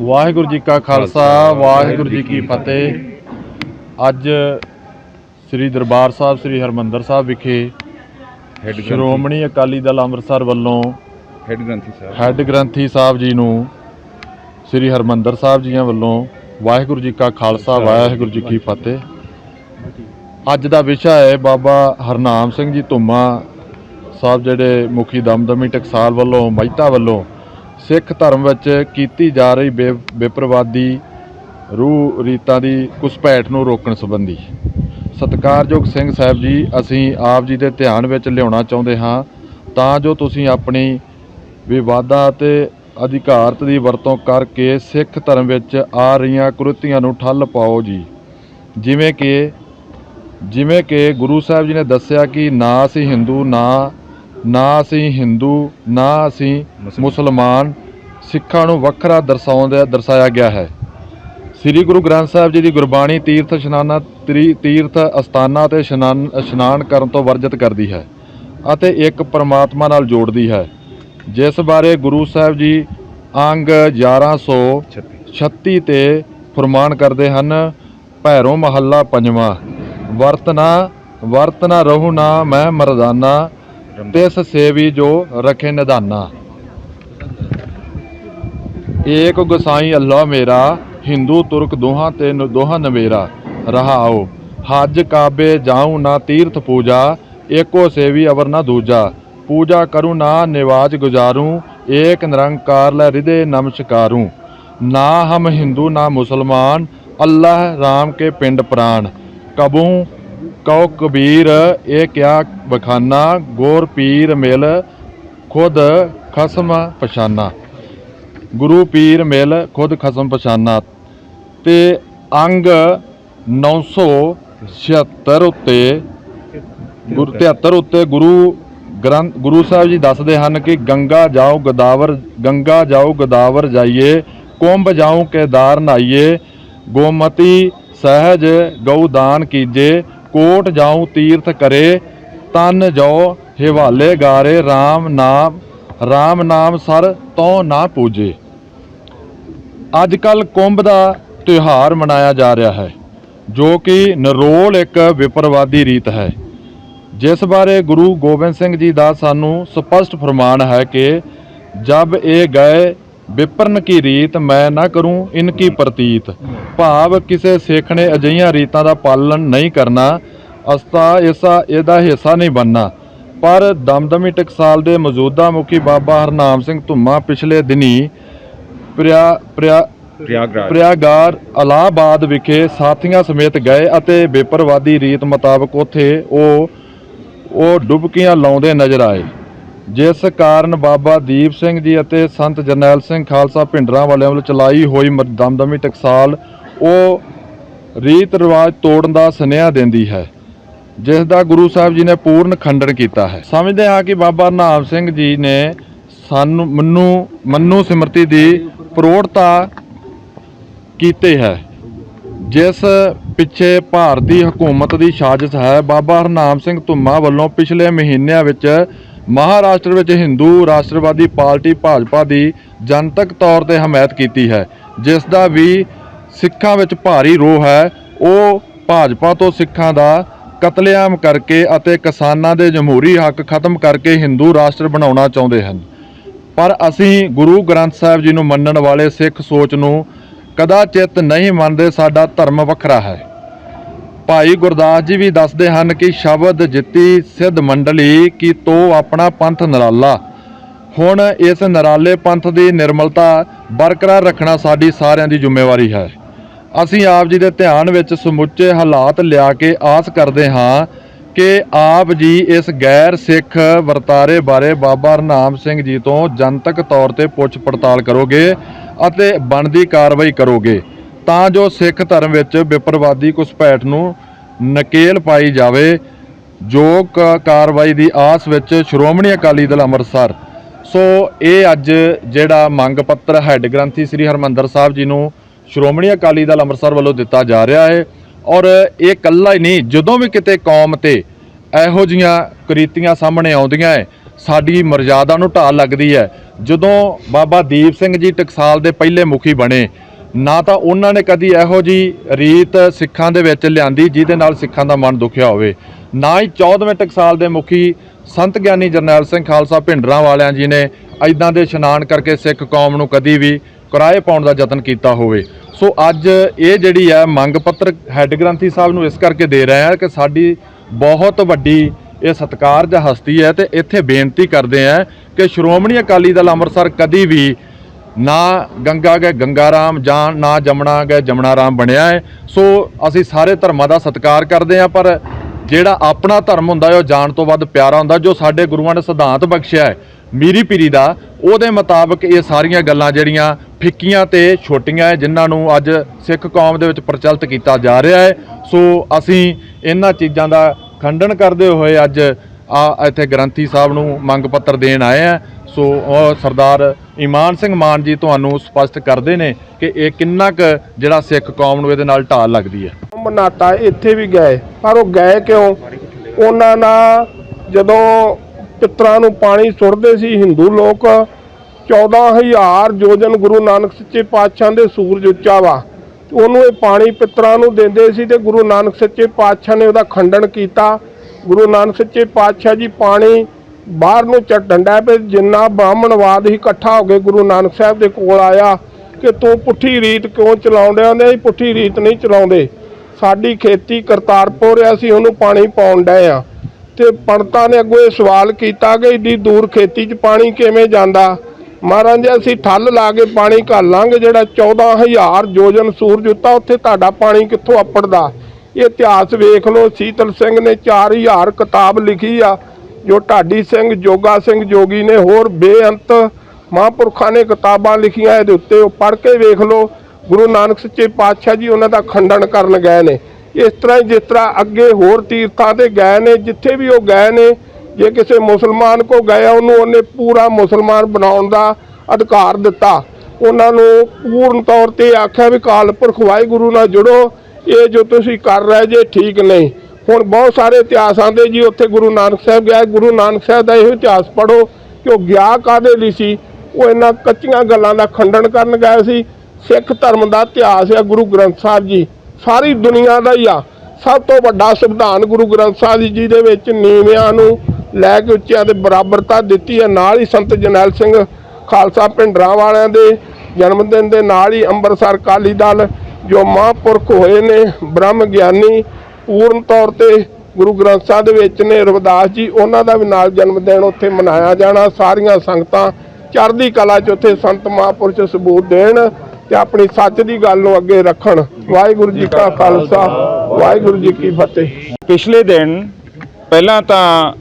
ਵਾਹਿਗੁਰੂ ਜੀ ਕਾ ਖਾਲਸਾ ਵਾਹਿਗੁਰੂ ਜੀ ਕੀ ਫਤਿਹ। ਅੱਜ ਸ੍ਰੀ ਦਰਬਾਰ ਸਾਹਿਬ ਸ੍ਰੀ ਹਰਮੰਦਰ ਸਾਹਿਬ ਵਿਖੇ ਹੈਡ ਸ਼੍ਰੋਮਣੀ ਅਕਾਲੀ ਦਲ ਅੰਮ੍ਰਿਤਸਰ ਵੱਲੋਂ ਹੈਡ ਗ੍ਰੰਥੀ ਸਾਹਿਬ। ਹੈੱਡ ਗ੍ਰੰਥੀ ਸਾਹਿਬ ਜੀ ਨੂੰ ਸ੍ਰੀ ਹਰਮੰਦਰ ਸਾਹਿਬ ਜੀਆਂ ਵੱਲੋਂ ਵਾਹਿਗੁਰੂ ਜੀ ਕਾ ਖਾਲਸਾ ਵਾਹਿਗੁਰੂ ਜੀ ਕੀ ਫਤਿਹ। ਅੱਜ ਦਾ ਵਿਸ਼ਾ ਹੈ ਬਾਬਾ ਹਰਨਾਮ ਸਿੰਘ ਜੀ ਧੁੰਮਾ ਸਾਹਿਬ ਜਿਹੜੇ ਮੁਖੀ ਦਮਦਮੀ ਟਕਸਾਲ ਵੱਲੋਂ ਮਹਿਤਾ ਵੱਲੋਂ ਸਿੱਖ ਧਰਮ ਵਿੱਚ ਕੀਤੀ ਜਾ ਰਹੀ ਬੇ- ਬੇਪਰਵਾਦੀ ਰੂਹ ਰੀਤਾਂ ਦੀ ਘੁਸਪੈਠ ਨੂੰ ਰੋਕਣ ਸੰਬੰਧੀ। ਸਤਿਕਾਰਯੋਗ ਸਿੰਘ ਸਾਹਿਬ ਜੀ, ਅਸੀਂ ਆਪ ਜੀ ਦੇ ਧਿਆਨ ਵਿੱਚ ਲਿਆਉਣਾ ਚਾਹੁੰਦੇ ਹਾਂ। ਤਾਂ ਜੋ ਤੁਸੀਂ ਆਪਣੀ ਵਿਵਾਦਾਂ ਅਤੇ ਅਧਿਕਾਰਤ ਦੀ ਵਰਤੋਂ ਕਰਕੇ ਸਿੱਖ ਧਰਮ ਵਿੱਚ ਆ ਰਹੀਆਂ ਕੁਰਤੀਆਂ ਨੂੰ ਠੱਲ ਪਾਓ ਜੀ। ਜਿਵੇਂ ਕਿ ਜਿਵੇਂ ਕਿ ਗੁਰੂ ਸਾਹਿਬ ਜੀ ਨੇ ਦੱਸਿਆ ਕਿ ਨਾ ਅਸੀਂ ਹਿੰਦੂ, ਨਾ ਨਾ ਅਸੀਂ ਹਿੰਦੂ ਨਾ ਅਸੀਂ ਮੁਸਲਮਾਨ। ਸਿੱਖਾਂ ਨੂੰ ਵੱਖਰਾ ਦਰਸਾਉਂਦੇ ਦਰਸਾਇਆ ਗਿਆ ਹੈ। ਸ੍ਰੀ ਗੁਰੂ ਗ੍ਰੰਥ ਸਾਹਿਬ ਜੀ ਦੀ ਗੁਰਬਾਣੀ ਤੀਰਥ ਇਸ਼ਨਾਨਾਂ ਤਰੀ- ਤੀਰਥ ਅਸਥਾਨਾਂ ਤੇ ਇਸ਼ਨਾਨ ਇਸ਼ਨਾਨ ਕਰਨ ਤੋਂ ਵਰਜਿਤ ਕਰਦੀ ਹੈ ਅਤੇ ਇੱਕ ਪਰਮਾਤਮਾ ਨਾਲ ਜੋੜਦੀ ਹੈ। ਜਿਸ ਬਾਰੇ ਗੁਰੂ ਸਾਹਿਬ ਜੀ ਅੰਗ 1136 36 ਤੇ ਫਰਮਾਨ ਕਰਦੇ ਹਨ ਭੈਰੋਂ ਮਹੱਲਾ ਪੰਜਵਾਂ। ਵਰਤਨਾ ਵਰਤਨਾ ਰਹੂ ਨਾ ਮੈਂ ਮਰਦਾਨਾ। ਤਿਸ ਸੇਵੀ ਜੋ ਰਖੇ ਨਿਧਾਨਾ। ਏਕ ਗੁਸਾਈ ਅੱਲਾ ਮੇਰਾ, ਹਿੰਦੂ, ਤੁਰਕ ਦੋਹਾਂ ਤੇ ਦੋਹਾਂ ਨਵੇਰਾ ਰਹਾਓ ਹਜ ਕਾਬੇ ਜਾਉ ਨਾ ਤੀਰਥ ਪੂਜਾ, ਏਕੋ ਸੇਵੀ ਅਵਰ ਨਾ ਦੂਜਾ। ਪੂਜਾ ਕਰੂ ਨਾ ਨਿਵਾਜ ਗੁਜ਼ਾਰੂ, ਏਕ ਨਿਰੰਕਾਰ ਲੈ ਹਿਰਦੇ ਨਮਸਕਾਰੂ। ਨਾ ਹਮ ਹਿੰਦੂ ਨਾ ਮੁਸਲਮਾਨ, ਅੱਲਾਹ ਰਾਮ ਕੇ ਪਿੰਡ ਪ੍ਰਾਨ ਕਬੂ ਕਉ ਕਬੀਰ, ਇਹ ਕਿਆ ਬਖਾਨਾ? ਗੋਰ ਪੀਰ ਮਿਲ, ਖੁਦ ਖਸਮ ਪਛਾਨਾ। ਗੁਰੂ ਪੀਰ ਮਿਲ, ਖੁਦ ਖਸਮ ਪਛਾਨਾ। ਤੇ ਅੰਗ 976 ਉੱਤੇ ਗੁਰੂ 73 ਉੱਤੇ ਗੁਰੂ ਗ੍ਰੰਥ ਗੁਰੂ ਸਾਹਿਬ ਜੀ ਦੱਸਦੇ ਹਨ ਕਿ ਗੰਗਾ ਜਾਓ ਗਦਾਵਰ ਗੰਗਾ ਜਾਓ ਗਦਾਵਰ ਜਾਈਏ, ਕੁੰਭ ਜਾਓ ਕੇਦਾਰ ਨਾਈਏ, ਗੋਮਤੀ ਸਹਿਜ ਗਊ ਦਾਨ ਕੀਜੇ ਕੋਟ ਜਾਉ ਤੀਰਥ ਕਰੇ, ਤਨ ਜੋ ਹਿਵਾਲੇ ਗਾਰੇ RAM ਨਾਮ RAM ਨਾਮ ਸਰ ਤੋਂ ਨਾ ਪੂਜੇ। ਅੱਜ ਕੱਲ ਕੁੰਭ ਦਾ ਤਿਉਹਾਰ ਮਨਾਇਆ ਜਾ ਰਿਹਾ ਹੈ, ਜੋ ਕਿ ਨਰੋਲ ਇੱਕ ਵਿਪਰਵਾਦੀ ਰੀਤ ਹੈ। ਜਿਸ ਬਾਰੇ ਗੁਰੂ ਗੋਬਿੰਦ ਸਿੰਘ ਜੀ ਦਾ ਸਾਨੂੰ ਸਪਸ਼ਟ ਫਰਮਾਨ ਹੈ ਕਿ ਜਬ ਇਹ ਗਏ ਵਿਪਰਨ ਕੀ ਰੀਤ ਮੈਂ ਨਾ ਕਰੂੰ ਇਨਕੀ ਪ੍ਰਤੀਤ? ਭਾਵ ਕਿਸੇ ਸਿੱਖ ਨੇ ਅਜਿਹੀਆਂ ਰੀਤਾਂ ਦਾ ਪਾਲਣ ਨਹੀਂ ਕਰਨਾ ਅਸਤਾ ਇਸਾ ਇਹਦਾ ਹਿੱਸਾ ਨਹੀਂ ਬਣਨਾ। ਪਰ ਦਮਦਮੀ ਟਕਸਾਲ ਦੇ ਮੌਜੂਦਾ ਮੁਖੀ ਬਾਬਾ ਹਰਨਾਮ ਸਿੰਘ ਧੁੰਮਾ ਪਿਛਲੇ ਦਿਨੀ ਪ੍ਰਿਆ ਪ੍ਰਿਆ ਪ੍ਰਿਆਗਾਰ ਇਲਾਹਾਬਾਦ ਵਿਖੇ ਸਾਥੀਆਂ ਸਮੇਤ ਗਏ ਅਤੇ ਬੇਪਰਵਾਦੀ ਰੀਤ ਮੁਤਾਬਕ ਉੱਥੇ ਉਹ ਉਹ ਡੁਬਕੀਆਂ ਲਾਉਂਦੇ ਨਜ਼ਰ ਆਏ। ਜਿਸ ਕਾਰਨ ਬਾਬਾ ਦੀਪ ਸਿੰਘ ਜੀ ਅਤੇ ਸੰਤ ਜਰਨੈਲ ਸਿੰਘ ਖਾਲਸਾ ਭਿੰਡਰਾਂ ਵਾਲਿਆਂ ਵੱਲੋਂ ਚਲਾਈ ਹੋਈ ਮ- ਦਮਦਮੀ ਟਕਸਾਲ, ਉਹ ਰੀਤ ਰਿਵਾਜ ਤੋੜਨ ਦਾ ਸੁਨੇਹਾ ਦਿੰਦੀ ਹੈ, ਜਿਸ ਦਾ ਗੁਰੂ ਸਾਹਿਬ ਜੀ ਨੇ ਪੂਰਨ ਖੰਡਨ ਕੀਤਾ ਹੈ। ਸਮਝਦੇ ਹਾਂ ਕਿ ਬਾਬਾ ਨਾਮ ਸਿੰਘ ਜੀ ਨੇ ਸਾਨੂੰ ਮੰਨੂ ਮੰਨੂ ਸਿਮਰਤੀ ਦੀ ਪ੍ਰੋੜਤਾ ਕੀਤੇ ਹੈ, ਜਿਸ ਪਿੱਛੇ ਭਾਰਤੀ ਹਕੂਮਤ ਦੀ ਸਾਜ਼ਿਸ਼ ਹੈ। ਬਾਬਾ ਹਰਨਾਮ ਸਿੰਘ ਧੁੰਮਾ ਵੱਲੋਂ ਪਿਛਲੇ ਮਹੀਨਿਆਂ ਵਿੱਚ ਮਹਾਰਾਸ਼ਟਰ ਵਿੱਚ ਹਿੰਦੂ, ਰਾਸ਼ਟਰਵਾਦੀ ਪਾਰਟੀ ਭਾਜਪਾ ਦੀ ਜਨਤਕ ਤੌਰ ਤੇ ਹਮਾਇਤ ਕੀਤੀ ਹੈ ਜਿਸ ਦਾ ਵੀ ਸਿੱਖਾਂ ਵਿੱਚ ਭਾਰੀ ਰੋਹ ਹੈ, ਉਹ ਭਾਜਪਾ ਤੋਂ ਸਿੱਖਾਂ ਦਾ ਕਤਲੇਆਮ ਕਰਕੇ ਅਤੇ ਕਿਸਾਨਾਂ ਦੇ ਜਮਹੂਰੀ ਹੱਕ ਖਤਮ ਕਰਕੇ ਹਿੰਦੂ ਰਾਸ਼ਟਰ ਬਣਾਉਣਾ ਚਾਹੁੰਦੇ ਹਨ। ਪਰ ਅਸੀਂ ਗੁਰੂ ਗ੍ਰੰਥ ਸਾਹਿਬ ਜੀ ਨੂੰ ਮੰਨਣ ਵਾਲੇ ਸਿੱਖ ਸੋਚ ਨੂੰ ਕਦਾਚਿਤ ਨਹੀਂ ਮੰਨਦੇ, ਸਾਡਾ ਧਰਮ ਵੱਖਰਾ ਹੈ। ਭਾਈ ਗੁਰਦਾਸ ਜੀ ਵੀ ਦੱਸਦੇ ਹਨ ਕਿ ਸ਼ਬਦ ਜਿੱਤੀ ਸਿੱਧ ਮੰਡਲੀ ਕੀ ਤੋ ਆਪਣਾ ਪੰਥ ਨਰਾਲਾ। ਹੁਣ ਇਸ ਨਰਾਲੇ ਪੰਥ ਦੀ ਨਿਰਮਲਤਾ ਬਰਕਰਾਰ ਰੱਖਣਾ ਸਾਡੀ ਸਾਰਿਆਂ ਦੀ ਜ਼ਿੰਮੇਵਾਰੀ ਹੈ। ਅਸੀਂ ਆਪ ਜੀ ਦੇ ਧਿਆਨ ਵਿੱਚ ਸਮੁੱਚੇ ਹਾਲਾਤ ਲਿਆ ਕੇ ਆਸ ਕਰਦੇ ਹਾਂ ਕਿ ਆਪ ਜੀ ਇਸ ਗੈਰ ਸਿੱਖ ਵਰਤਾਰੇ ਬਾਰੇ ਬਾਬਾ ਨਾਮ ਸਿੰਘ ਜੀ ਤੋਂ ਜਨਤਕ ਤੌਰ ਤੇ ਪੁੱਛ ਪੜਤਾਲ ਕਰੋਗੇ ਅਤੇ ਬਣਦੀ ਕਾਰਵਾਈ ਕਰੋਗੇ। ਤਾਂ ਜੋ ਸਿੱਖ ਧਰਮ ਵਿੱਚ ਵਿਪਰਵਾਦੀ ਘੁਸਪੈਠ ਨੂੰ ਨਕੇਲ ਪਾਈ ਜਾਵੇ, ਜੋ ਕ- ਕਾਰਵਾਈ ਦੀ ਆਸ ਵਿੱਚ ਸ਼੍ਰੋਮਣੀ ਅਕਾਲੀ ਦਲ ਅੰਮ੍ਰਿਤਸਰ। ਸੋ ਇਹ ਅੱਜ ਜਿਹੜਾ ਮੰਗ ਪੱਤਰ ਹੈੱਡ ਗ੍ਰੰਥੀ ਸ੍ਰੀ ਹਰਮੰਦਰ ਸਾਹਿਬ ਜੀ ਨੂੰ ਸ਼੍ਰੋਮਣੀ ਅਕਾਲੀ ਦਲ ਅੰਮ੍ਰਿਤਸਰ ਵੱਲੋਂ ਦਿੱਤਾ ਜਾ ਰਿਹਾ ਹੈ ਔਰ ਇਹ ਇਕੱਲਾ ਹੀ ਨਹੀਂ, ਜਦੋਂ ਵੀ ਕਿਤੇ ਕੌਮ ਤੇ ਇਹੋ ਜੀਆਂ ਕ੍ਰੀਤੀਆਂ ਸਾਹਮਣੇ ਆਉਂਦੀਆਂ ਹੈ, ਸਾਡੀ ਮਰਜ਼ਾਦਾ ਨੂੰ ਢਾਲ ਲੱਗਦੀ ਹੈ। ਜਦੋਂ ਬਾਬਾ ਦੀਪ ਸਿੰਘ ਜੀ ਟਕਸਾਲ ਦੇ ਪਹਿਲੇ ਮੁਖੀ ਬਣੇ ਨਾ ਤਾਂ ਉਹਨਾਂ ਨੇ ਕਦੀ ਇਹੋ ਜੀ ਰੀਤ ਸਿੱਖਾਂ ਦੇ ਵਿੱਚ ਲਿਆਂਦੀ ਜਿਹਦੇ ਨਾਲ ਸਿੱਖਾਂ ਦਾ ਮਨ ਦੁਖਿਆ ਹੋਵੇ। ਨਾ ਹੀ 14ਵੇਂ ਟਕਸਾਲ ਦੇ ਮੁਖੀ ਸੰਤ ਗਿਆਨੀ ਜਰਨੈਲ ਸਿੰਘ ਖਾਲਸਾ ਭਿੰਡਰਾਂ ਵਾਲਿਆਂ ਜੀ ਨੇ ਐਦਾਂ ਦੇ ਇਸ਼ਨਾਨ ਕਰਕੇ ਸਿੱਖ ਕੌਮ ਨੂੰ ਕਦੀ ਵੀ ਕਿਰਾਏ ਪਾਉਣ ਦਾ ਯਤਨ ਕੀਤਾ ਹੋਵੇ। ਸੋ ਅੱਜ ਇਹ ਜਿਹੜੀ ਹੈ ਮੰਗ ਪੱਤਰ ਹੈੱਡ ਗ੍ਰੰਥੀ ਸਾਹਿਬ ਨੂੰ ਇਸ ਕਰਕੇ ਦੇ ਰਹੇ ਆ ਕਿ ਸਾਡੀ ਬਹੁਤ ਵੱਡੀ ਇਹ ਸਤਿਕਾਰਜ ਹਸਤੀ ਹੈ ਤੇ ਇੱਥੇ ਬੇਨਤੀ ਕਰਦੇ ਆ ਕਿ ਸ਼੍ਰੋਮਣੀ ਅਕਾਲੀ ਦਲ ਅੰਮ੍ਰਿਤਸਰ ਕਦੀ ਵੀ ਨਾ ਗੰਗਾ ਗਏ ਗੰਗਾ ਰਾਮ ਜਾਂ ਨਾ ਜਮਣਾ ਗਏ ਜਮਣਾ ਰਾਮ ਬਣਿਆ ਹੈ। ਸੋ ਅਸੀਂ ਸਾਰੇ ਧਰਮਾਂ ਦਾ ਸਤਿਕਾਰ ਕਰਦੇ ਹਾਂ, ਪਰ ਜਿਹੜਾ ਆਪਣਾ ਧਰਮ ਹੁੰਦਾ ਹੈ, ਉਹ ਜਾਣ ਤੋਂ ਵੱਧ ਪਿਆਰਾ ਹੁੰਦਾ, ਜੋ ਸਾਡੇ ਗੁਰੂਆਂ ਨੇ ਸਿਧਾਂਤ ਬਖਸ਼ਿਆ ਹੈ ਮੀਰੀ ਪੀਰੀ ਦਾ, ਉਹਦੇ ਮੁਤਾਬਕ ਇਹ ਸਾਰੀਆਂ ਗੱਲਾਂ ਜਿਹੜੀਆਂ ਫਿੱਕੀਆਂ ਤੇ ਛੋਟੀਆਂ ਹੈ, ਜਿਨ੍ਹਾਂ ਨੂੰ ਅੱਜ ਸਿੱਖ ਕੌਮ ਦੇ ਵਿੱਚ ਪ੍ਰਚਲਿਤ ਕੀਤਾ ਜਾ ਰਿਹਾ ਹੈ। ਸੋ ਅਸੀਂ ਇਹਨਾਂ ਚੀਜ਼ਾਂ ਦਾ ਖੰਡਨ ਕਰਦੇ ਹੋਏ ਅੱਜ ਆ ਇੱਥੇ ਗ੍ਰੰਥੀ ਸਾਹਿਬ ਨੂੰ ਮੰਗ ਪੱਤਰ ਦੇਣ ਆਏ ਆ ਸੋ ਉਹ ਸਰਦਾਰ ਇਮਾਨ ਸਿੰਘ ਮਾਨ ਜੀ ਤੁਹਾਨੂੰ ਸਪਸ਼ਟ ਕਰਦੇ ਨੇ ਕਿ ਇਹ ਕਿੰਨਾ ਕੁ ਜਿਹੜਾ ਸਿੱਖ ਕੌਮ ਨੂੰ ਇਹਦੇ ਨਾਲ ਢਾਲ ਲੱਗਦੀ ਹੈ? ਮਨਾਤਾ ਇੱਥੇ ਵੀ ਗਏ, ਪਰ ਉਹ ਗਏ ਕਿਉਂ? ਉਹਨਾਂ ਨਾਲ ਜਦੋਂ ਪਿੱਤਰਾਂ ਨੂੰ ਪਾਣੀ ਸੁੱਟਦੇ ਸੀ, ਹਿੰਦੂ ਲੋਕ 14000 ਜੋਜਨ ਗੁਰੂ ਨਾਨਕ ਸੱਚੇ ਪਾਤਸ਼ਾਹ ਦੇ ਸੂਰਜ ਉੱਚਾ ਵਾ। ਉਹਨੂੰ ਇਹ ਪਾਣੀ ਪਿੱਤਰਾਂ ਨੂੰ ਦਿੰਦੇ ਸੀ ਤੇ ਗੁਰੂ ਨਾਨਕ ਸੱਚੇ ਪਾਤਸ਼ਾਹ ਨੇ ਉਹਦਾ ਖੰਡਨ ਕੀਤਾ। ਗੁਰੂ ਨਾਨਕ ਸੱਚੇ ਪਾਤਸ਼ਾਹ ਜੀ ਪਾਣੀ ਬਾਹਰ ਨੂੰ ਚੱਟਣ ਡਿਆ ਜਿੰਨਾ ਬ੍ਰਾਹਮਣਵਾਦ ਹੀ ਇਕੱਠਾ ਹੋ ਕੇ ਗੁਰੂ ਨਾਨਕ ਸਾਹਿਬ ਦੇ ਕੋਲ ਆਇਆ ਕਿ ਤੂੰ ਪੁੱਠੀ ਰੀਤ ਕਿਉਂ ਚਲਾਉਂਦੇ ਆਂਦੇ ਅਸੀਂ ਪੁੱਠੀ ਰੀਤ ਨਹੀਂ ਚਲਾਉਂਦੇ। ਸਾਡੀ ਖੇਤੀ ਕਰਤਾਰਪੁਰ ਆ ਅਸੀਂ ਉਹਨੂੰ ਪਾਣੀ ਪਾਉਣ ਡਏ ਆ ਤੇ ਪੰਡਤਾਂ ਨੇ ਅੱਗੋਂ ਇਹ ਸਵਾਲ ਕੀਤਾ ਕਿ ਇੱਡੀ ਦੂਰ ਖੇਤੀ 'ਚ ਪਾਣੀ ਕਿਵੇਂ ਜਾਂਦਾ? ਮਹਾਰਾਜ ਜੀ, ਅਸੀਂ ਠੱਲ ਲਾ ਕੇ ਪਾਣੀ ਘਾਲਾਂਗੇ ਜਿਹੜਾ 14000 ਜੋਜਨ ਸੂਰਜ ਉੱਤਾ, ਉੱਥੇ ਤੁਹਾਡਾ ਪਾਣੀ ਕਿੱਥੋਂ ਅੱਪੜਦਾ? ਇਹ ਇਤਿਹਾਸ ਵੇਖ ਲਓ, ਸੀਤਲ ਸਿੰਘ ਨੇ 4000 ਕਿਤਾਬ ਲਿਖੀ ਆ। ਜੋ ਢਾਡੀ ਸਿੰਘ, ਜੋਗਾ ਸਿੰਘ ਜੋਗੀ ਨੇ ਹੋਰ ਬੇਅੰਤ ਮਹਾਂਪੁਰਖਾਂ ਨੇ ਕਿਤਾਬਾਂ ਲਿਖੀਆਂ ਇਹਦੇ ਉੱਤੇ, ਉਹ ਪੜ੍ਹ ਕੇ ਵੇਖ ਲਓ, ਗੁਰੂ ਨਾਨਕ ਸੱਚੇ ਪਾਤਸ਼ਾਹ ਜੀ ਉਹਨਾਂ ਦਾ ਖੰਡਨ ਕਰਨ ਗਏ ਨੇ। ਇਸ ਤਰ੍ਹਾਂ ਹੀ ਜਿਸ ਤਰ੍ਹਾਂ ਅੱਗੇ ਹੋਰ ਤੀਰਥਾਂ ਤੇ ਗਏ ਨੇ, ਜਿੱਥੇ ਵੀ ਉਹ ਗਏ ਨੇ, ਜੇ ਕਿਸੇ ਮੁਸਲਮਾਨ ਕੋ ਗਏ ਉਹਨੂੰ ਉਹਨੇ ਪੂਰਾ ਮੁਸਲਮਾਨ ਬਣਾਉਣ ਦਾ ਅਧਿਕਾਰ ਦਿੱਤਾ। ਉਹਨਾਂ ਨੂੰ ਪੂਰਨ ਤੌਰ ਤੇ ਆਖਿਆ ਵੀ ਕਾਲ ਪੁਰਖ ਵਾਹਿਗੁਰੂ ਨਾਲ ਜੁੜੋ, ਇਹ ਜੋ ਤੁਸੀਂ ਕਰ ਰਹੇ ਜੇ, ਠੀਕ ਨਹੀਂ। ਹੁਣ ਬਹੁਤ ਸਾਰੇ ਇਤਿਹਾਸ ਆਂਦੇ ਜੀ, ਉੱਥੇ ਗੁਰੂ ਨਾਨਕ ਸਾਹਿਬ ਗਿਆ, ਗੁਰੂ ਨਾਨਕ ਸਾਹਿਬ ਦਾ ਇਹੋ ਇਤਿਹਾਸ ਪੜ੍ਹੋ ਕਿ ਉਹ ਗਿਆ ਕਾਦੇ ਲਈ ਸੀ? ਉਹ ਇਹਨਾਂ ਕੱਚੀਆਂ ਗੱਲਾਂ ਦਾ ਖੰਡਨ ਕਰਨ ਗਏ ਸੀ। ਸਿੱਖ ਧਰਮ ਦਾ ਇਤਿਹਾਸ ਹੈ ਗੁਰੂ ਗ੍ਰੰਥ ਸਾਹਿਬ ਜੀ। ਸਾਰੀ ਦੁਨੀਆ ਦਾ ਹੀ ਆ। ਸਭ ਤੋਂ ਵੱਡਾ ਸੰਵਿਧਾਨ ਗੁਰੂ ਗ੍ਰੰਥ ਸਾਹਿਬ ਜੀ ਦੇ ਵਿੱਚ ਨੀਵਿਆਂ ਨੂੰ ਲੈ ਕੇ ਉੱਚਿਆਂ ਦੇ ਬਰਾਬਰਤਾ ਦਿੱਤੀ ਹੈ। ਨਾਲ ਹੀ ਸੰਤ ਜਨੈਲ ਸਿੰਘ ਖਾਲਸਾ ਭਿੰਡਰਾਂ ਵਾਲਿਆਂ ਦੇ ਜਨਮ ਦਿਨ ਦੇ ਨਾਲ ਹੀ ਅੰਮ੍ਰਿਤਸਰ ਅਕਾਲੀ ਦਲ ਜੋ ਮਹਾਂਪੁਰਖ ਹੋਏ ਨੇ, ਬ੍ਰਹਮ ਗਿਆਨੀ ਪੂਰਨ ਤੌਰ ਤੇ ਗੁਰੂ ਗ੍ਰੰਥ ਸਾਹਿਬ ਦੇ ਵਿੱਚ ਨੇ ਰਵਿਦਾਸ ਜੀ ਉਹਨਾਂ ਦਾ ਵੀ ਨਾਲ ਜਨਮ ਦਿਨ ਉੱਥੇ ਮਨਾਇਆ ਜਾਣਾ। ਸਾਰੀਆਂ ਸੰਗਤਾਂ ਚੜ੍ਹਦੀ ਕਲਾ 'ਚ ਉੱਥੇ ਸੰਤ ਮਹਾਂਪੁਰਸ਼ ਸਬੂਤ ਦੇਣ ਤੇ ਆਪਣੀ ਸੱਚ ਦੀ ਗੱਲ ਨੂੰ ਅੱਗੇ ਰੱਖਣ। ਵਾਹਿਗੁਰੂ ਜੀ ਕਾ ਖਾਲਸਾ ਵਾਹਿਗੁਰੂ ਜੀ ਕੀ ਫਤਿਹ। ਪਿਛਲੇ ਦਿਨ ਪਹਿਲਾਂ ਤਾਂ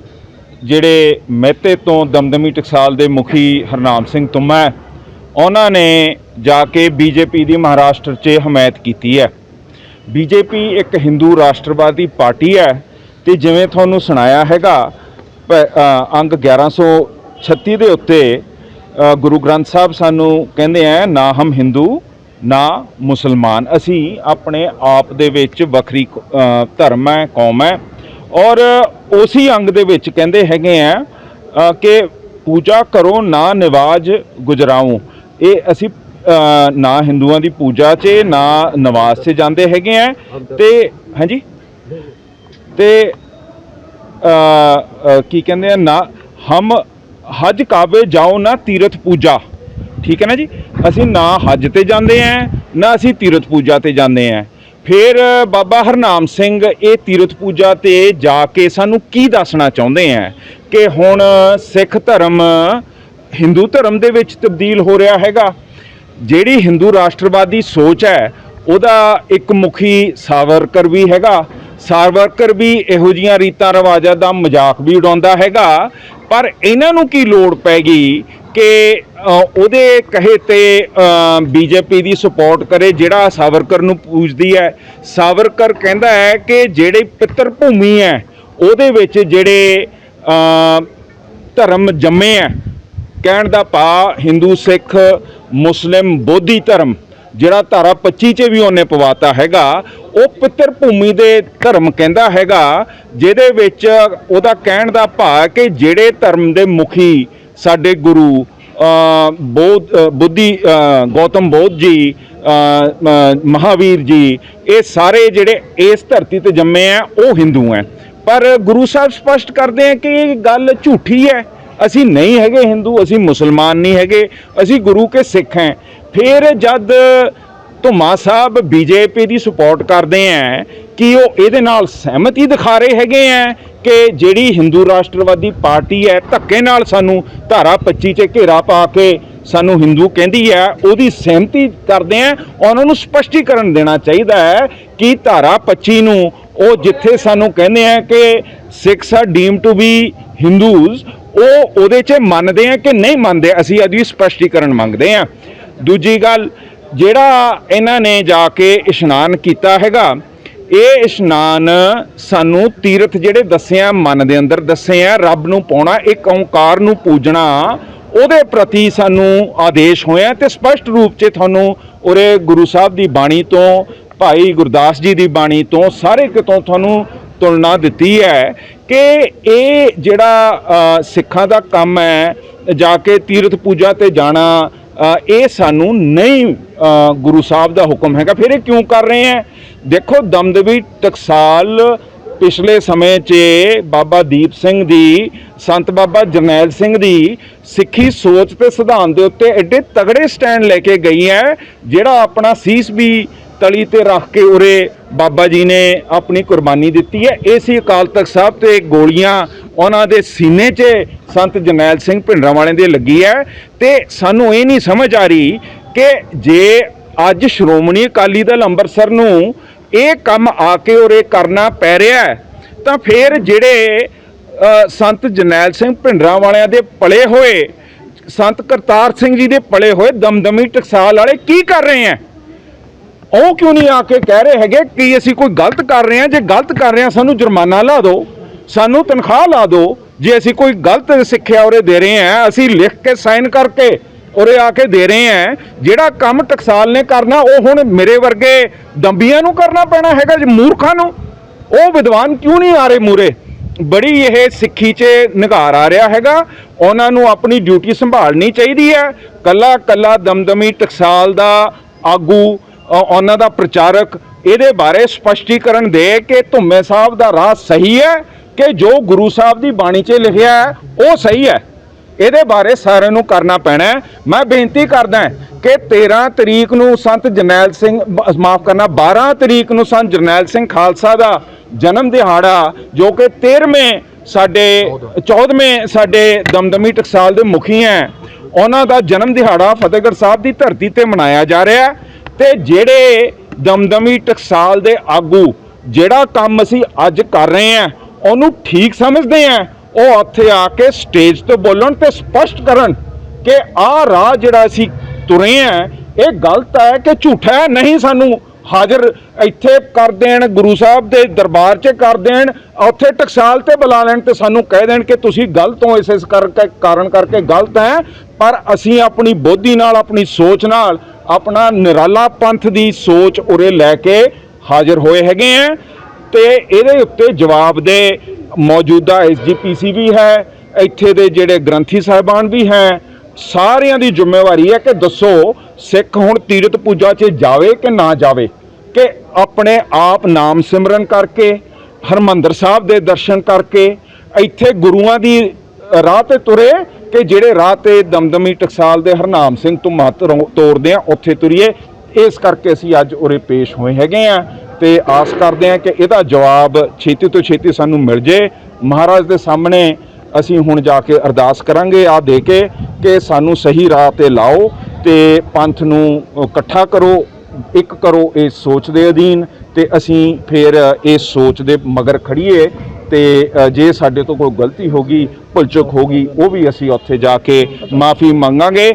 ਜਿਹੜੇ ਮਹਿਤੇ ਤੋਂ ਦਮਦਮੀ ਟਕਸਾਲ ਦੇ ਮੁਖੀ ਹਰਨਾਮ ਸਿੰਘ ਤੁਮਾ ਹੈ, ਉਹਨਾਂ ਨੇ ਜਾ ਕੇ ਬੀਜੇਪੀ ਦੀ ਮਹਾਰਾਸ਼ਟਰ 'ਚ ਹਮਾਇਤ ਕੀਤੀ ਹੈ। ਬੀਜੇਪੀ ਇੱਕ ਹਿੰਦੂ ਰਾਸ਼ਟਰਵਾਦੀ ਪਾਰਟੀ ਹੈ ਤੇ ਜਿਵੇਂ ਤੁਹਾਨੂੰ ਸੁਣਾਇਆ ਹੈਗਾ ਪ- ਅ, ਅੰਗ 1136 ਦੇ ਉੱਤੇ ਗੁਰੂ ਗ੍ਰੰਥ ਸਾਹਿਬ ਸਾਨੂੰ ਕਹਿੰਦੇ ਆ ਨਾ ਹਮ ਹਿੰਦੂ ਨਾ ਮੁਸਲਮਾਨ ਅਸੀਂ ਆਪਣੇ ਆਪ ਦੇ ਵਿੱਚ ਵੱਖਰੀ ਧਰਮ ਹੈ ਕੌਮ ਹੈ ਔਰ ਉਸੇ ਅੰਗ ਦੇ ਵਿੱਚ ਕਹਿੰਦੇ ਹੈਗੇ ਆ ਕਿ ਪੂਜਾ ਕਰੋ ਨਾ ਨਿਵਾਜ ਗੁਜਰਾਉ। ਇਹ ਅਸੀਂ ਨਾ ਹਿੰਦੂਆਂ ਦੀ ਪੂਜਾ 'ਚ ਨਾ ਨਵਾਜ਼ 'ਚ ਜਾਂਦੇ ਹੈਗੇ ਆ। ਤੇ ਹਾਂਜੀ? ਤੇ ਕੀ ਕਹਿੰਦੇ ਆ ਨਾ ਹਮ ਹਜ ਕਾਬੇ ਜਾਓ ਨਾ ਤੀਰਥ ਪੂਜਾ। ਠੀਕ ਹੈ ਨਾ ਜੀ? ਅਸੀਂ ਨਾ ਹਜ ਤੇ ਜਾਂਦੇ ਆ ਨਾ ਅਸੀਂ ਤੀਰਥ ਪੂਜਾ ਤੇ ਜਾਂਦੇ ਆ। ਫਿਰ ਬਾਬਾ ਹਰਨਾਮ ਸਿੰਘ ਇਹ ਤੀਰਥ ਪੂਜਾ ਤੇ ਜਾ ਕੇ ਸਾਨੂੰ ਕੀ ਦੱਸਣਾ ਚਾਹੁੰਦੇ ਆ ਕਿ ਹੁਣ ਸਿੱਖ ਧਰਮ ਹਿੰਦੂ ਧਰਮ ਦੇ ਵਿੱਚ ਤਬਦੀਲ ਹੋ ਰਿਹਾ ਹੈਗਾ। ਜਿਹੜੀ ਹਿੰਦੂ ਰਾਸ਼ਟਰਵਾਦੀ ਸੋਚ ਹੈ, ਉਹਦਾ ਇੱਕ ਮੁਖੀ ਸਾਵਰਕਰ ਵੀ ਹੈਗਾ। ਸਾਵਰਕਰ ਵੀ ਇਹੋ ਜੀਆਂ ਰੀਤਾਂ ਰਿਵਾਜਾਂ ਦਾ ਮਜ਼ਾਕ ਵੀ ਉਡਾਉਂਦਾ ਹੈਗਾ। ਪਰ ਇਹਨਾਂ ਨੂੰ ਕੀ ਲੋੜ ਪੈ ਗਈ ਕਿ ਉਹਦੇ ਕਹੇ ਤੇ ਬੀਜੇਪੀ ਦੀ ਸਪੋਰਟ ਕਰੇ, ਜਿਹੜਾ ਸਾਵਰਕਰ ਨੂੰ ਪੂਜਦੀ ਹੈ। ਸਾਵਰਕਰ ਕਹਿੰਦਾ ਹੈ ਕਿ ਜਿਹੜੇ ਪਿੱਤਰ ਭੂਮੀ ਹੈ, ਉਹਦੇ ਵਿੱਚ ਜਿਹੜੇ ਧਰਮ ਜੰਮੇ ਹੈ ਕਹਿਣ ਦਾ ਭਾ ਹਿੰਦੂ ਸਿੱਖ ਮੁਸਲਿਮ ਬੋਧੀ ਧਰਮ ਜਿਹੜਾ ਧਾਰਾ 25 'ਚ ਵੀ ਉਹਨੇ ਪਵਾਤਾ ਹੈਗਾ ਉਹ ਪਿੱਤਰ ਭੂਮੀ ਦੇ ਧਰਮ ਕਹਿੰਦਾ ਹੈਗਾ ਜਿਹਦੇ ਵਿੱਚ ਉਹਦਾ ਕਹਿਣ ਦਾ ਭਾਅ ਕਿ ਜਿਹੜੇ ਧਰਮ ਦੇ ਮੁਖੀ ਸਾਡੇ ਗੁਰੂ ਬੋਧ ਬੁੱਧੀ ਗੌਤਮ ਬੋਧ ਜੀ ਅ, ਮਹਾਵੀਰ ਜੀ ਇਹ ਸਾਰੇ ਜਿਹੜੇ ਇਸ ਧਰਤੀ ਤੇ ਜੰਮੇ ਆ ਉਹ ਹਿੰਦੂ ਹੈ ਪਰ ਗੁਰੂ ਸਾਹਿਬ ਸਪਸ਼ਟ ਕਰਦੇ ਆ ਕਿ ਇਹ ਗੱਲ ਝੂਠੀ ਹੈ। ਅਸੀਂ ਨਹੀਂ ਹੈਗੇ ਹਿੰਦੂ, ਅਸੀਂ ਮੁਸਲਮਾਨ ਨਹੀਂ ਹੈਗੇ, ਅਸੀਂ ਗੁਰੂ ਕੇ ਸਿੱਖ ਹਾਂ। ਫਿਰ ਜਦ ਧੁਮਾ ਸਾਹਿਬ ਬੀਜੇਪੀ ਦੀ ਸਪੋਰਟ ਕਰਦੇ ਆ ਕਿ ਉਹ ਇਹਦੇ ਨਾਲ ਸਹਿਮਤੀ ਦਿਖਾ ਰਹੇ ਹੈਗੇ ਆ ਕਿ ਜਿਹੜੀ ਹਿੰਦੂ ਰਾਸ਼ਟਰਵਾਦੀ ਪਾਰਟੀ ਹੈ ਧੱਕੇ ਨਾਲ ਸਾਨੂੰ ਧਾਰਾ 25 'ਚ ਘੇਰਾ ਪਾ ਕੇ ਸਾਨੂੰ ਹਿੰਦੂ ਕਹਿੰਦੀ ਹੈ ਉਹਦੀ ਸਹਿਮਤੀ ਕਰਦੇ ਆ ਉਹਨਾਂ ਨੂੰ ਸਪਸ਼ਟੀਕਰਨ ਦੇਣਾ ਚਾਹੀਦਾ ਹੈ ਕਿ ਧਾਰਾ 25 ਨੂੰ ਉਹ ਜਿੱਥੇ ਸਾਨੂੰ ਕਹਿੰਦੇ ਆ ਕਿ Sikhs are deem to be Hindus ਉਹ ਉਹਦੇ 'ਚ ਮੰਨਦੇ ਆ ਕਿ ਨਹੀਂ ਮੰਨਦੇ, ਅਸੀਂ ਅਦੀ ਸਪਸ਼ਟੀਕਰਨ ਮੰਗਦੇ ਆ। ਦੂਜੀ ਗੱਲ, ਜਿਹੜਾ ਇਹਨਾਂ ਨੇ ਜਾ ਕੇ ਇਸ਼ਨਾਨ ਕੀਤਾ ਹੈਗਾ, ਇਹ ਇਸ਼ਨਾਨ ਸਾਨੂੰ ਤੀਰਥ ਜਿਹੜੇ ਦੱਸਿਆ ਮਨ ਦੇ ਅੰਦਰ ਦੱਸੇ ਆ, ਰੱਬ ਨੂੰ ਪਾਉਣਾ, ਇੱਕ ਓੰਕਾਰ ਨੂੰ ਪੂਜਣਾ, ਉਹਦੇ ਪ੍ਰਤੀ ਸਾਨੂੰ ਆਦੇਸ਼ ਹੋਇਆ ਤੇ ਸਪਸ਼ਟ ਰੂਪ 'ਚ ਤੁਹਾਨੂੰ ਉਰੇ ਗੁਰੂ ਸਾਹਿਬ ਦੀ ਬਾਣੀ ਤੋਂ, ਭਾਈ ਗੁਰਦਾਸ ਜੀ ਦੀ ਬਾਣੀ ਤੋਂ, ਸਾਰੇ ਕਿਤੋਂ ਤੁਹਾਨੂੰ ਤੁਲਨਾ ਦਿੱਤੀ ਹੈ ਕਿ ਇਹ ਜਿਹੜਾ ਸਿੱਖਾਂ ਦਾ ਕੰਮ ਹੈ, ਜਾ ਕੇ ਤੀਰਥ ਪੂਜਾ ਤੇ ਜਾਣਾ ਇਹ ਸਾਨੂੰ ਨਹੀਂ ਗੁਰੂ ਸਾਹਿਬ ਦਾ ਹੁਕਮ ਹੈਗਾ। ਫਿਰ ਇਹ ਕਿਉਂ ਕਰ ਰਹੇ ਹੈ? ਦੇਖੋ, ਦਮਦਮੀ ਟਕਸਾਲ ਪਿਛਲੇ ਸਮੇਂ 'ਚ ਬਾਬਾ ਦੀਪ ਸਿੰਘ ਦੀ, ਸੰਤ ਬਾਬਾ ਜਰਨੈਲ ਸਿੰਘ ਦੀ ਸਿੱਖੀ ਸੋਚ ਤੇ ਸਿਧਾਂਤ ਦੇ ਉੱਤੇ ਐਡੇ ਤਗੜੇ ਸਟੈਂਡ ਲੈ ਕੇ ਗਈ ਹੈ, ਜਿਹੜਾ ਆਪਣਾ ਸੀਸ ਵੀ ਤਲੀ ਤੇ ਰੱਖ ਕੇ ਉਰੇ ਬਾਬਾ ਜੀ ਨੇ ਆਪਣੀ ਕੁਰਬਾਨੀ ਦਿੱਤੀ ਹੈ। ਇਹ ਸੀ ਅਕਾਲ ਤਖਤ ਸਾਹਿਬ ਤੇ ਗੋਲੀਆਂ ਉਹਨਾਂ ਦੇ ਸੀਨੇ 'ਚ ਸੰਤ ਜਰਨੈਲ ਸਿੰਘ ਭਿੰਡਰਾਂ ਦੇ ਲੱਗੀ ਹੈ। ਤੇ ਸਾਨੂੰ ਇਹ ਨਹੀਂ ਸਮਝ ਆ ਰਹੀ ਕਿ ਜੇ ਅੱਜ ਸ਼੍ਰੋਮਣੀ ਅਕਾਲੀ ਦਲ ਅੰਮ੍ਰਿਤਸਰ ਨੂੰ ਇਹ ਕੰਮ ਆ ਕੇ ਉਰੇ ਕਰਨਾ ਪੈ ਰਿਹਾ ਤਾਂ ਫਿਰ ਜਿਹੜੇ ਸੰਤ ਜਰਨੈਲ ਸਿੰਘ ਭਿੰਡਰਾਂ ਵਾਲਿਆਂ ਦੇ ਪਲੇ ਹੋਏ, ਸੰਤ ਕਰਤਾਰ ਸਿੰਘ ਜੀ ਦੇ ਪਲੇ ਹੋਏ ਦਮਦਮੀ ਟਕਸਾਲ ਵਾਲੇ ਕੀ ਕਰ ਰਹੇ ਹੈ? ਉਹ ਕਿਉਂ ਨਹੀਂ ਆ ਕੇ ਕਹਿ ਰਹੇ ਹੈਗੇ ਕਿ ਅਸੀਂ ਕੋਈ ਗਲਤ ਕਰ ਰਹੇ ਹਾਂ? ਜੇ ਗਲਤ ਕਰ ਰਹੇ ਹਾਂ, ਸਾਨੂੰ ਜੁਰਮਾਨਾ ਲਾ ਦਿਓ, ਸਾਨੂੰ ਤਨਖਾਹ ਲਾ ਦਿਓ। ਜੇ ਅਸੀਂ ਕੋਈ ਗਲਤ ਸਿੱਖਿਆ ਉਰੇ ਦੇ ਰਹੇ ਹਾਂ, ਅਸੀਂ ਲਿਖ ਕੇ ਸਾਈਨ ਕਰਕੇ ਉਰੇ ਆ ਕੇ ਦੇ ਰਹੇ ਹਾਂ, ਜਿਹੜਾ ਕੰਮ ਟਕਸਾਲ ਨੇ ਕਰਨਾ, ਉਹ ਹੁਣ ਮੇਰੇ ਵਰਗੇ ਦੰਬੀਆਂ ਨੂੰ ਕਰਨਾ ਪੈਣਾ ਹੈਗਾ, ਜੇ ਮੂਰਖਾਂ ਨੂੰ। ਉਹ ਵਿਦਵਾਨ ਕਿਉਂ ਨਹੀਂ ਆ ਰਹੇ ਮੂਰੇ? ਬੜੀ ਇਹ ਸਿੱਖੀ 'ਚ ਨਿਘਾਰ ਆ ਰਿਹਾ ਹੈਗਾ। ਉਹਨਾਂ ਨੂੰ ਆਪਣੀ ਡਿਊਟੀ ਸੰਭਾਲਣੀ ਚਾਹੀਦੀ ਹੈ। ਕੱਲਾ ਕੱਲਾ ਦਮਦਮੀ ਟਕਸਾਲ ਦਾ ਆਗੂ ਉਹਨਾਂ ਦਾ ਪ੍ਰਚਾਰਕ ਇਹਦੇ ਬਾਰੇ ਸਪਸ਼ਟੀਕਰਨ ਦੇ ਕਿ ਧੁੰਮੇ ਸਾਹਿਬ ਦਾ ਰਾਹ ਸਹੀ ਹੈ ਕਿ ਜੋ ਗੁਰੂ ਸਾਹਿਬ ਦੀ ਬਾਣੀ 'ਚ ਲਿਖਿਆ ਹੈ, ਉਹ ਸਹੀ ਹੈ? ਇਹਦੇ ਬਾਰੇ ਸਾਰਿਆਂ ਨੂੰ ਕਰਨਾ ਪੈਣਾ ਮੈਂ ਬੇਨਤੀ ਕਰਦਾ ਕਿ 13 ਤਰੀਕ ਨੂੰ ਸੰਤ ਜਰਨੈਲ ਸਿੰਘ ਮਾਫ ਕਰਨਾ 12 ਤਰੀਕ ਨੂੰ ਸੰਤ ਜਰਨੈਲ ਸਿੰਘ ਖਾਲਸਾ ਦਾ ਜਨਮ ਦਿਹਾੜਾ, ਜੋ ਕਿ 13ਵੇਂ ਸਾਡੇ 14ਵੇਂ ਸਾਡੇ ਦਮਦਮੀ ਟਕਸਾਲ ਦੇ ਮੁਖੀ ਹੈ। ਉਹਨਾਂ ਦਾ ਜਨਮ ਦਿਹਾੜਾ ਫਤਿਹਗੜ੍ਹ ਸਾਹਿਬ ਦੀ ਧਰਤੀ ਤੇ ਮਨਾਇਆ ਜਾ ਰਿਹਾ ਹੈ। ਤੇ ਜਿਹੜੇ ਦਮਦਮੀ ਟਕਸਾਲ ਦੇ ਆਗੂ ਜਿਹੜਾ ਕੰਮ ਅਸੀਂ ਅੱਜ ਕਰ ਰਹੇ ਹਾਂ, ਉਹਨੂੰ ਠੀਕ ਸਮਝਦੇ ਹਾਂ। ਉਹ ਉੱਥੇ ਆ ਕੇ ਸਟੇਜ ਤੇ ਬੋਲਣ ਤੇ ਸਪਸ਼ਟ ਕਰਨ ਕਿ ਆਹ ਰਾਹ ਜਿਹੜਾ ਅਸੀਂ ਤੁਰੇ ਆ ਇਹ ਗਲਤ ਹੈ ਕਿ ਝੂਠਾ ਹੈ, ਨਹੀਂ ਸਾਨੂੰ ਹਾਜ਼ਰ ਇੱਥੇ ਕਰ ਦੇਣ, ਗੁਰੂ ਸਾਹਿਬ ਦੇ ਦਰਬਾਰ 'ਚ ਕਰ ਦੇਣ, ਉੱਥੇ ਟਕਸਾਲ ਤੇ ਬੁਲਾ ਲੈਣ ਤੇ ਸਾਨੂੰ ਕਹਿ ਦੇਣ ਕਿ ਤੁਸੀਂ ਗਲਤ ਹੋ, ਇਸ ਇਸ ਕਰਕੇ ਕਾਰਨ ਕਰਕੇ ਗਲਤ ਹੈ। ਪਰ ਅਸੀਂ ਆਪਣੀ ਬੋਧੀ ਨਾਲ, ਆਪਣੀ ਸੋਚ ਨਾਲ ਆਪਣਾ ਨਿਰਾਲਾ ਪੰਥ ਦੀ ਸੋਚ ਉਰੇ ਲੈ ਕੇ ਹਾਜ਼ਰ ਹੋਏ ਹੈਗੇ ਆ ਤੇ ਇਹਦੇ ਉੱਤੇ ਜਵਾਬ ਦੇ ਮੌਜੂਦਾ ਐਸਜੀਪੀਸੀ ਵੀ ਹੈ, ਇੱਥੇ ਦੇ ਜਿਹੜੇ ਗ੍ਰੰਥੀ ਸਾਹਿਬਾਨ ਵੀ ਹੈ, ਸਾਰਿਆਂ ਦੀ ਜ਼ਿੰਮੇਵਾਰੀ ਹੈ ਕਿ ਦੱਸੋ ਸਿੱਖ ਹੁਣ ਤੀਰਥ ਪੂਜਾ 'ਚ ਜਾਵੇ ਕਿ ਨਾ ਜਾਵੇ, ਕਿ ਆਪਣੇ ਆਪ ਨਾਮ ਸਿਮਰਨ ਕਰਕੇ, ਹਰਮੰਦਰ ਸਾਹਿਬ ਦੇ ਦਰਸ਼ਨ ਕਰਕੇ, ਇੱਥੇ ਗੁਰੂਆਂ ਦੀ ਰਾਹ ਤੇ ਤੁਰੇ ਕਿ ਜਿਹੜੇ ਰਾਹ ਤੇ ਦਮਦਮੀ ਟਕਸਾਲ ਦੇ ਹਰਨਾਮ ਸਿੰਘ ਤੋਂ ਮਹੱਤ ਰੋ- ਤੋਰਦੇ ਆ, ਉੱਥੇ ਤੁਰੀਏ। ਇਸ ਕਰਕੇ ਅਸੀਂ ਅੱਜ ਉਰੇ ਪੇਸ਼ ਹੋਏ ਹੈਗੇ ਆ ਤੇ ਆਸ ਕਰਦੇ ਆ ਕਿ ਇਹਦਾ ਜਵਾਬ ਛੇਤੀ ਤੋਂ ਛੇਤੀ ਸਾਨੂੰ ਮਿਲ ਜੇ। ਮਹਾਰਾਜ ਦੇ ਸਾਹਮਣੇ ਅਸੀਂ ਹੁਣ ਜਾ ਕੇ ਅਰਦਾਸ ਕਰਾਂਗੇ ਆ ਦੇ ਕੇ ਕਿ ਸਾਨੂੰ ਸਹੀ ਰਾਹ ਤੇ ਲਾਓ ਤੇ ਪੰਥ ਨੂੰ ਇਕੱਠਾ ਕਰੋ, ਇੱਕ ਕਰੋ ਇਸ ਸੋਚ ਦੇ ਅਧੀਨ ਤੇ ਅਸੀਂ ਫਿਰ ਇਸ ਸੋਚ ਦੇ ਮਗਰ ਖੜੀਏ ਤੇ ਜੇ ਸਾਡੇ ਤੋਂ ਕੋਈ ਗਲਤੀ ਹੋ ਗਈ ਭੁਲਚੁਕ ਹੋ ਗਈ ਉਹ ਵੀ ਅਸੀਂ ਉੱਥੇ ਜਾ ਕੇ ਮਾਫੀ ਮੰਗਾਂਗੇ।